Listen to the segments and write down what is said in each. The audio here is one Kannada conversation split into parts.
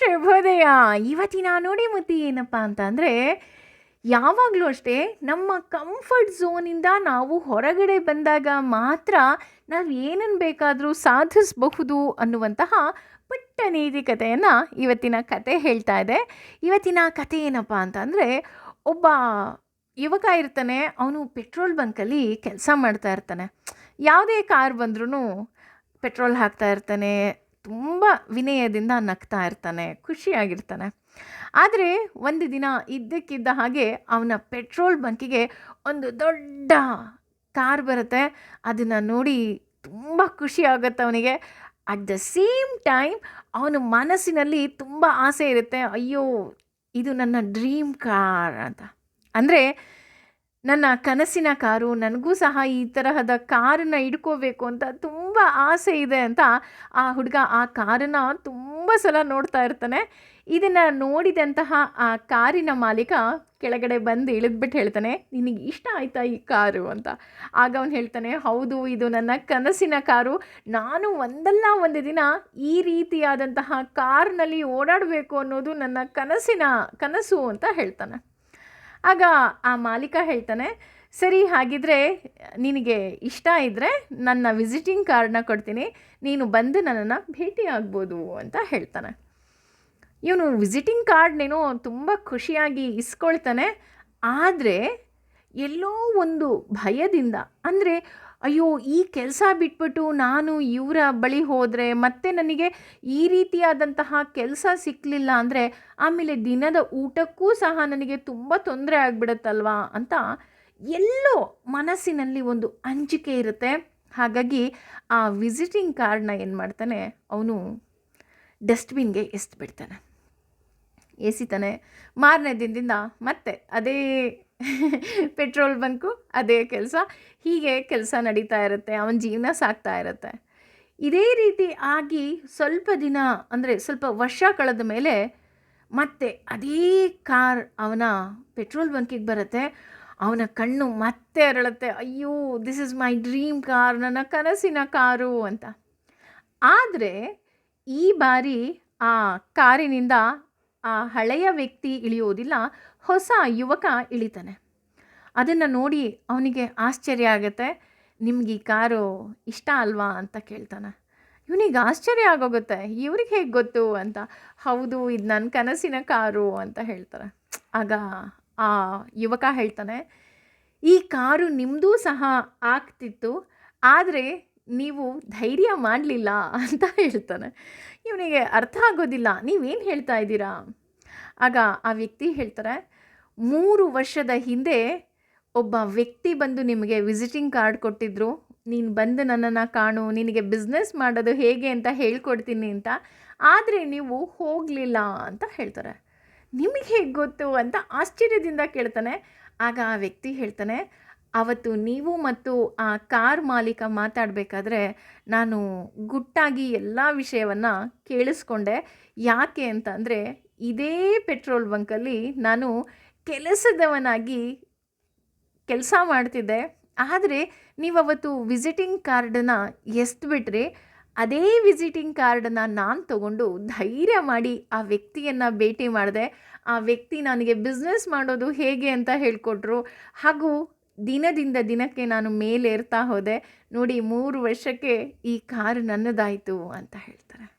ಶುಭೋದಯ. ಇವತ್ತಿನ ನೋಡಿ ಮುತ್ತಿ ಏನಪ್ಪ ಅಂತ ಅಂದರೆ ಯಾವಾಗಲೂ ಅಷ್ಟೇ ನಮ್ಮ ಕಂಫರ್ಟ್ ಝೋನಿಂದ ನಾವು ಹೊರಗಡೆ ಬಂದಾಗ ಮಾತ್ರ ನಾವು ಏನನ್ನು ಬೇಕಾದರೂ ಸಾಧಿಸಬಹುದು ಅನ್ನುವಂತಹ ಪುಟ್ಟ ನೀತಿ ಕಥೆಯನ್ನು ಇವತ್ತಿನ ಕತೆ ಹೇಳ್ತಾ ಇದೆ. ಇವತ್ತಿನ ಕತೆ ಏನಪ್ಪ ಅಂತಂದರೆ, ಒಬ್ಬ ಯುವಕ ಇರ್ತಾನೆ, ಅವನು ಪೆಟ್ರೋಲ್ ಬಂಕಲ್ಲಿ ಕೆಲಸ ಮಾಡ್ತಾ ಇರ್ತಾನೆ. ಯಾವುದೇ ಕಾರ್ ಬಂದ್ರೂ ಪೆಟ್ರೋಲ್ ಹಾಕ್ತಾ ಇರ್ತಾನೆ ತುಂಬ ವಿನಯದಿಂದ ನಗ್ತಾ ಇರ್ತಾನೆ, ಖುಷಿಯಾಗಿರ್ತಾನೆ. ಆದರೆ ಒಂದು ದಿನ ಇದ್ದಕ್ಕಿದ್ದ ಹಾಗೆ ಅವನ ಪೆಟ್ರೋಲ್ ಬಂಕಿಗೆ ಒಂದು ದೊಡ್ಡ ಕಾರ್ ಬರುತ್ತೆ. ಅದನ್ನು ನೋಡಿ ತುಂಬ ಖುಷಿ ಆಗುತ್ತೆ ಅವನಿಗೆ. ಅಟ್ ದ ಸೇಮ್ ಟೈಮ್ ಅವನ ಮನಸ್ಸಿನಲ್ಲಿ ತುಂಬ ಆಸೆ ಇರುತ್ತೆ, ಅಯ್ಯೋ, ಇದು ನನ್ನ ಡ್ರೀಮ್ ಕಾರ್ ಅಂತ. ಅಂದರೆ ನನ್ನ ಕನಸಿನ ಕಾರು, ನನಗೂ ಸಹ ಈ ತರಹದ ಕಾರನ್ನು ಹಿಡ್ಕೋಬೇಕು ಅಂತ ತುಂಬ ಆಸೆ ಇದೆ ಅಂತ ಆ ಹುಡುಗ ಆ ಕಾರನ್ನು ತುಂಬ ಸಲ ನೋಡ್ತಾ ಇರ್ತಾನೆ. ಇದನ್ನು ನೋಡಿದಂತಹ ಆ ಕಾರಿನ ಮಾಲೀಕ ಕೆಳಗಡೆ ಬಂದು ಇಳಿದ್ಬಿಟ್ಟು ಹೇಳ್ತಾನೆ, ನಿನಗೆ ಇಷ್ಟ ಆಯ್ತಾ ಈ ಕಾರು? ಅಂತ. ಆಗ ಅವನು ಹೇಳ್ತಾನೆ, ಹೌದು, ಇದು ನನ್ನ ಕನಸಿನ ಕಾರು. ನಾನು ಒಂದಲ್ಲ ಒಂದು ದಿನ ಈ ರೀತಿಯಾದಂತಹ ಕಾರ್ನಲ್ಲಿ ಓಡಾಡಬೇಕು ಅನ್ನೋದು ನನ್ನ ಕನಸಿನ, ಕನಸು ಅಂತ ಹೇಳ್ತಾನೆ. ಆಗ ಆ ಮಾಲೀಕ ಹೇಳ್ತಾನೆ ಸರಿ, ಹಾಗಿದ್ರೆ ನಿನಗೆ ಇಷ್ಟ ಇದ್ದರೆ ನನ್ನ ವಿಸಿಟಿಂಗ್ ಕಾರ್ಡ್ನ ಕೊಡ್ತೀನಿ. ನೀನು ಬಂದು ನನ್ನನ್ನು ಭೇಟಿ ಆಗ್ಬೋದು ಅಂತ ಹೇಳ್ತಾನೆ. ಇವನು ವಿಸಿಟಿಂಗ್ ಕಾರ್ಡ್ನೇನೋ ತುಂಬ ಖುಷಿಯಾಗಿ ಇಸ್ಕೊಳ್ತಾನೆ. ಆದರೆ ಎಲ್ಲೋ ಒಂದು ಭಯದಿಂದ, ಅಂದರೆ ಅಯ್ಯೋ, ಈ ಕೆಲಸ ಬಿಟ್ಬಿಟ್ಟು ನಾನು ಇವರ ಬಳಿ ಹೋದರೆ ಮತ್ತೆ ನನಗೆ ಈ ರೀತಿಯಾದಂತಹ ಕೆಲಸ ಸಿಕ್ಕಲಿಲ್ಲ ಅಂದರೆ ಆಮೇಲೆ ದಿನದ ಊಟಕ್ಕೂ ಸಹ ನನಗೆ ತುಂಬ ತೊಂದರೆ ಆಗಿಬಿಡುತ್ತಲ್ವಾ ಅಂತ ಎಲ್ಲೋ ಮನಸ್ಸಿನಲ್ಲಿ ಒಂದು ಅಂಜಿಕೆ ಇರುತ್ತೆ. ಹಾಗಾಗಿ ಆ ವಿಸಿಟಿಂಗ್ ಕಾರ್ಡ್ನ ಏನು ಮಾಡ್ತಾನೆ, ಅವನು ಡಸ್ಟ್ಬಿನ್ಗೆ ಎಸ್ಬಿಡ್ತಾನೆ ಎಸಿತಾನೆ ಮಾರನೇ ದಿನದಿಂದ ಮತ್ತೆ ಅದೇ ಪೆಟ್ರೋಲ್ ಬಂಕು ಅದೇ ಕೆಲಸ. ಹೀಗೆ ಕೆಲಸ ನಡೀತಾ ಇರುತ್ತೆ, ಅವನ ಜೀವನ ಸಾಗ್ತಾ ಇರುತ್ತೆ. ಇದೇ ರೀತಿ ಆಗಿ ಸ್ವಲ್ಪ ದಿನ ಅಂದರೆ ಸ್ವಲ್ಪ ವರ್ಷ ಕಳೆದ ಮೇಲೆ ಮತ್ತೆ ಅದೇ ಕಾರ್ ಅವನ ಪೆಟ್ರೋಲ್ ಬಂಕಿಗೆ ಬರುತ್ತೆ. ಅವನ ಕಣ್ಣು ಮತ್ತೆ ಅರಳುತ್ತೆ, ಅಯ್ಯೋ this is my dream car ನನ್ನ ಕನಸಿನ ಕಾರು ಅಂತ. ಆದರೆ ಈ ಬಾರಿ ಆ ಕಾರಿನಿಂದ ಆ ಹಳೆಯ ವ್ಯಕ್ತಿ ಇಳಿಯೋದಿಲ್ಲ, ಹೊಸ ಯುವಕ ಇಳಿತಾನೆ. ಅದನ್ನು ನೋಡಿ ಅವನಿಗೆ ಆಶ್ಚರ್ಯ ಆಗುತ್ತೆ, ನಿಮ್ಗೆ ಈ ಕಾರು ಇಷ್ಟ ಅಲ್ವಾ? ಅಂತ ಕೇಳ್ತಾನೆ. ಇವನಿಗೆ ಆಶ್ಚರ್ಯ ಆಗೋಗುತ್ತೆ, ಇವ್ರಿಗೆ ಹೇಗೆ ಗೊತ್ತು? ಅಂತ. ಹೌದು, ಇದು ನನ್ನ ಕನಸಿನ ಕಾರು ಅಂತ ಹೇಳ್ತಾರೆ. ಆಗ ಆ ಯುವಕ ಹೇಳ್ತಾನೆ, ಈ ಕಾರು ನಿಮ್ಮದೂ ಸಹ ಆಗ್ತಿತ್ತು, ಆದರೆ ನೀವು ಧೈರ್ಯ ಮಾಡಲಿಲ್ಲ ಅಂತ ಹೇಳ್ತಾನೆ. ಇವನಿಗೆ ಅರ್ಥ ಆಗೋದಿಲ್ಲ, ನೀವೇನು ಹೇಳ್ತಾ ಇದ್ದೀರಾ? ಆಗ ಆ ವ್ಯಕ್ತಿ ಹೇಳ್ತಾರೆ, ಮೂರು ವರ್ಷದ ಹಿಂದೆ ಒಬ್ಬ ವ್ಯಕ್ತಿ ಬಂದು ನಿಮಗೆ ವಿಸಿಟಿಂಗ್ ಕಾರ್ಡ್ ಕೊಟ್ಟಿದ್ದರು ನೀನು ಬಂದು ನನ್ನನ್ನು ಕಾಣು, ನಿನಗೆ ಬಿಸ್ನೆಸ್ ಮಾಡೋದು ಹೇಗೆ ಅಂತ ಹೇಳ್ಕೊಡ್ತೀನಿ ಅಂತ, ಆದರೆ ನೀವು ಹೋಗಲಿಲ್ಲ ಅಂತ ಹೇಳ್ತಾರೆ. ನಿಮಗೆ ಹೇಗೆ ಗೊತ್ತು ಅಂತ ಆಶ್ಚರ್ಯದಿಂದ ಕೇಳ್ತಾನೆ. ಆಗ ಆ ವ್ಯಕ್ತಿ ಹೇಳ್ತಾನೆ, ಅವತ್ತು ನೀವು ಮತ್ತು ಆ ಕಾರ್ ಮಾಲೀಕ ಮಾತಾಡಬೇಕಾದ್ರೆ ನಾನು ಗುಟ್ಟಾಗಿ ಎಲ್ಲ ವಿಷಯವನ್ನು ಕೇಳಿಸ್ಕೊಂಡೆ. ಯಾಕೆ ಅಂತಂದರೆ ಇದೇ ಪೆಟ್ರೋಲ್ ಬಂಕಲ್ಲಿ ನಾನು ಕೆಲಸದವನಾಗಿ ಕೆಲಸ ಮಾಡ್ತಿದ್ದೆ. ಆದರೆ ನೀವು ಅವತ್ತು ವಿಸಿಟಿಂಗ್ ಕಾರ್ಡನ್ನು ಎಸ್ದುಬಿಟ್ರಿ ಅದೇ ವಿಸಿಟಿಂಗ್ ಕಾರ್ಡನ್ನು ನಾನು ತಗೊಂಡು ಧೈರ್ಯ ಮಾಡಿ ಆ ವ್ಯಕ್ತಿಯನ್ನು ಭೇಟಿ ಮಾಡಿದೆ. ಆ ವ್ಯಕ್ತಿ ನನಗೆ ಬಿಸ್ನೆಸ್ ಮಾಡೋದು ಹೇಗೆ ಅಂತ ಹೇಳಿಕೊಟ್ರು. ಹಾಗೂ ದಿನದಿಂದ ದಿನಕ್ಕೆ ನಾನು ಮೇಲೇರ್ತಾ ಹೋದೆ. ನೋಡಿ, ಮೂರು ವರ್ಷಕ್ಕೆ ಈ ಕಾರ್ ನನ್ನದಾಯಿತು ಅಂತ ಹೇಳ್ತಾರೆ.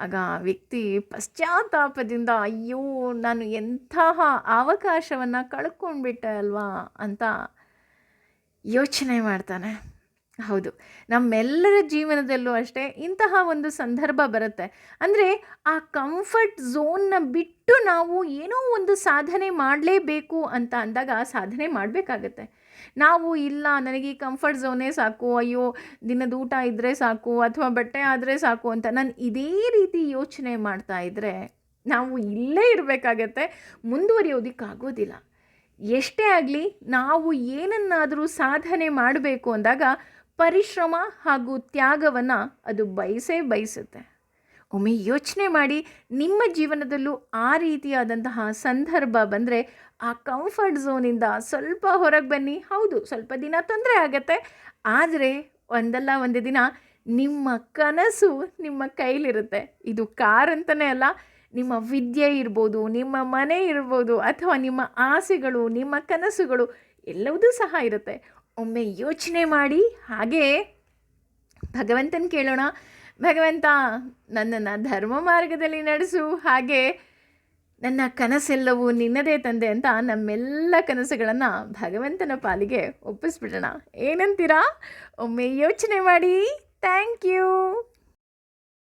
ಆಗ ಆ ವ್ಯಕ್ತಿ ಪಶ್ಚಾತ್ತಾಪದಿಂದ, ಅಯ್ಯೋ, ನಾನು ಎಂತಹ ಅವಕಾಶವನ್ನು ಕಳ್ಕೊಂಡ್ಬಿಟ್ಟೆ ಅಲ್ವಾ? ಅಂತ ಯೋಚನೆ ಮಾಡ್ತಾನೆ. ಹೌದು. ನಮ್ಮೆಲ್ಲರ ಜೀವನದಲ್ಲೂ ಅಷ್ಟೇ ಇಂತಹ ಒಂದು ಸಂದರ್ಭ ಬರುತ್ತೆ. ಅಂದರೆ ಆ ಕಂಫರ್ಟ್ ಝೋನ್ನ ಬಿಟ್ಟು ನಾವು ಏನೋ ಒಂದು ಸಾಧನೆ ಮಾಡಲೇಬೇಕು ಅಂತ ಅಂದಾಗ ಸಾಧನೆ ಮಾಡಬೇಕಾಗತ್ತೆ. ನಾವು ಇಲ್ಲ, ನನಗೆ ಈ ಕಂಫರ್ಟ್ ಝೋನೇ ಸಾಕು, ಅಯ್ಯೋ, ದಿನದ ಊಟ ಇದ್ದರೆ ಸಾಕು, ಅಥವಾ ಬಟ್ಟೆ ಆದರೆ ಸಾಕು ಅಂತ ನಾನು ಇದೇ ರೀತಿ ಯೋಚನೆ ಮಾಡ್ತಾ ಇದ್ದರೆ ನಾವು ಇಲ್ಲೇ ಇರಬೇಕಾಗತ್ತೆ, ಮುಂದುವರಿಯೋದಕ್ಕಾಗೋದಿಲ್ಲ. ಎಷ್ಟೇ ಆಗಲಿ, ನಾವು ಏನನ್ನಾದರೂ ಸಾಧನೆ ಮಾಡಬೇಕು ಅಂದಾಗ ಪರಿಶ್ರಮ ಹಾಗೂ ತ್ಯಾಗವನ್ನು ಅದು ಬಯಸೇ ಬಯಸುತ್ತೆ. ಒಮ್ಮೆ ಯೋಚನೆ ಮಾಡಿ ನಿಮ್ಮ ಜೀವನದಲ್ಲೂ ಆ ರೀತಿಯಾದಂತಹ ಸಂದರ್ಭ ಬಂದರೆ ಆ ಕಂಫರ್ಟ್ ಝೋನಿಂದ ಸ್ವಲ್ಪ ಹೊರಗೆ ಬನ್ನಿ. ಹೌದು, ಸ್ವಲ್ಪ ದಿನ ತೊಂದರೆ ಆಗತ್ತೆ. ಆದರೆ ಒಂದಲ್ಲ ಒಂದು ದಿನ ನಿಮ್ಮ ಕನಸು ನಿಮ್ಮ ಕೈಲಿರುತ್ತೆ. ಇದು ಕಾರ್ ಅಂತಲೇ ಅಲ್ಲ, ನಿಮ್ಮ ವಿದ್ಯೆ ಇರ್ಬೋದು, ನಿಮ್ಮ ಮನೆ ಇರ್ಬೋದು, ಅಥವಾ ನಿಮ್ಮ ಆಸೆಗಳು, ನಿಮ್ಮ ಕನಸುಗಳು ಎಲ್ಲವುದೂ ಸಹ ಇರುತ್ತೆ. ಒಮ್ಮೆ ಯೋಚನೆ ಮಾಡಿ, ಹಾಗೆ ಭಗವಂತನ ಕೇಳೋಣ. ಭಗವಂತ, ನನ್ನನ್ನು ಧರ್ಮ ಮಾರ್ಗದಲ್ಲಿ ನಡೆಸು, ಹಾಗೆ ನನ್ನ ಕನಸೆಲ್ಲವೂ ನಿನ್ನದೇ ತಂದೆ ಅಂತ ನಮ್ಮೆಲ್ಲ ಕನಸುಗಳನ್ನು ಭಗವಂತನ ಪಾಲಿಗೆ ಒಪ್ಪಿಸ್ಬಿಡೋಣ. ಏನಂತೀರಾ? ಒಮ್ಮೆ ಯೋಚನೆ ಮಾಡಿ. Thank you.